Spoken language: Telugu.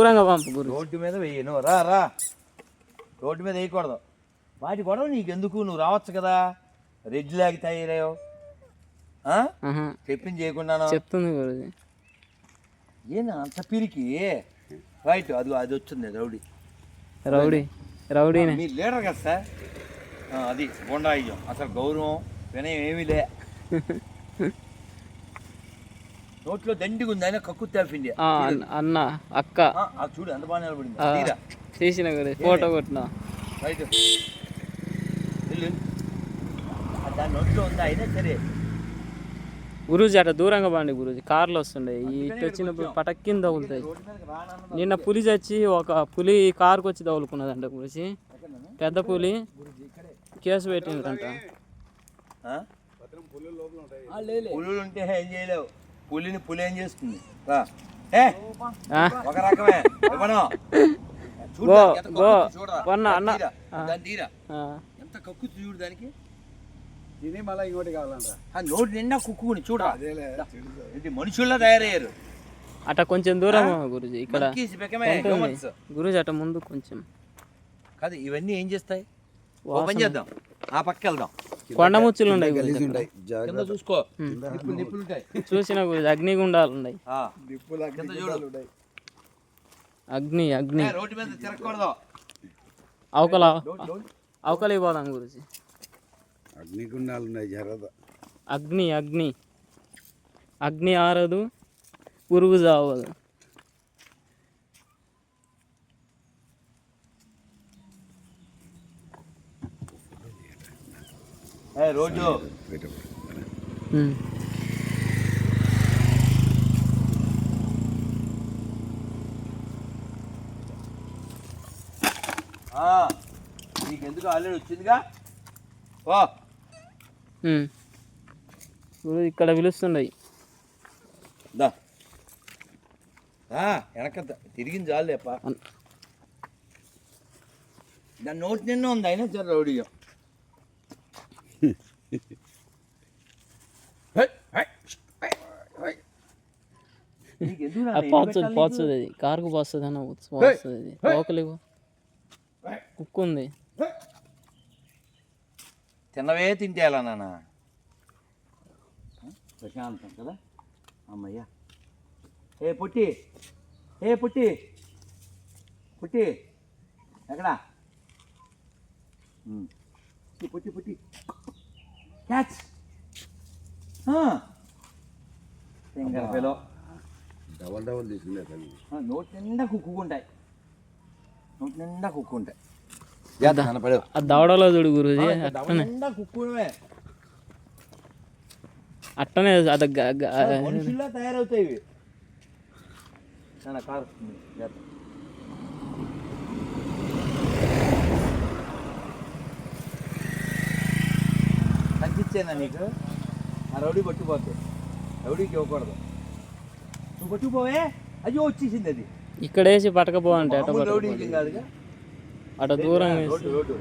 దూరంగా పంపు గురు. రోడ్డు మీద వెయ్యి. నువ్వు రా రా. రోడ్డు మీద వేయకూడదు. వాటి గొడవ నీకెందుకు? నువ్వు రావచ్చు కదా. రెడ్ లాగి? ఆహా. చెప్పింది చేయకుండాను? చెప్తుంది గురుజీ. ఏంది అంత పిరికి? రైట్ అది అది వచ్చింది రౌడీ. రౌడీ. రౌడీనే. మీ లీడర్ కదా సార్? అది గుండాయిజం అసలు గౌరవం వినయం ఏమీ లే. నోట్లో దండిగా ఉంది అయినా కక్కు తెలిపింది అన్న- అక్క. చూడు ఎంత బాగా నిలబడింది. తీసిన గురు ఫోటో కొట్టిన. రైట్ దాని నోట్లో ఉందా? అయినా సరే. గురూజీ అట్లా దూరంగా పండి గురూజీ కార్లు వస్తుండే. ఇటు వచ్చినప్పుడు పటక్కింద తగులుతాయి రోడ్డు మీదకి రానన్న నిన్న పులి చచ్చి ఒక పులి కారుకు వచ్చి తగులుకున్నదంట గురించి పెద్ద పులి. కేసు పెట్టిండ్రంట. ఆ? పులులు ఉంటే ఏం చేయలేవు. పులిని పులి ఏం చేస్తుంది? రా. ఏ? ఆ, ఒక రకమే. ఇవ్వను. గో, ఎంత గో. వన్న, అన్న. తీరా. ఆ, కక్కుర్తి చూడు దానికి. తిని మళ్ళీ ఇంకోటి కావాలంటారా ఆ నోటి నిండా కుక్కుని చూడరా. ఇది మనుషుల్లా తయారయ్యారు? అట్లా కొంచెం దూరం గురుజీ? ఇక్కడ బెకమే ఉంటుంది. గురూజీ అట్లా ముందు కొంచెం. కాదు ఇవన్నీ ఏం చేస్తాయి? ఓ పని చేద్దాం. ఆ పక్క వెళ్దాం. కొండ ముచ్చులు ఉన్నాయి చూసుకో. నిప్పులు నిప్పులు ఉంటాయి. చూసిన అగ్నిగుండాలు ఉన్నాయి అగ్ని అగ్ని అగ్ని. ఏ, రోడ్డు మీద తిరగకూడదు. అవకల. అవకలి పోదాం గురూజీ. అగ్ని గుండాలు ఉన్నాయి అగ్ని అగ్ని. అగ్ని ఆరదు పురుగు చావదు. నీకెందుకు ఆల్రెడీ వచ్చిందిగా? ఓ ఇక్కడ పిలుస్తుండయి దా. ఆ, వెనక తిరిగింది చాలేప దాని నోటి నిన్న ఉంది అయినా సరే రౌడియం అది పోతుంది పోతుంది అది కారుకు పోస్తుంది అన్న పోస్తుంది అది కుక్కు ఉంది. తిన్నవే తింటే ఎలా నాన్న? ప్రశాంతం కదా? అమ్మయ్యా. ఏ పుట్టి? ఏ పుట్టి? పుట్టి. ఎక్కడా? పుట్టి పుట్టి. Catch singer fellow double double తీసుకునే తల్లి నోటి నిండా కుక్కుంటాయి నోటి నిండా కుక్కుంటాయి ఆ దవడలో చూడు గురూజీ అట్టనే కుక్కునే అట్టనే అది గ- గ- మనుషుల్లా తయారవుతాయి ఇవి కారు తగ్గిచ్చేనా నీకు? ఆ రౌడీ పట్టుకుపోద్ది రౌడీకి ఇవ్వకూడదు. నువ్వు పట్టుకుపోవే? అయ్యో వచ్చేసింది అది. ఇక్కడ వేసి పట్టకపో అంటే దూరం రోడ్డు రోడ్డు.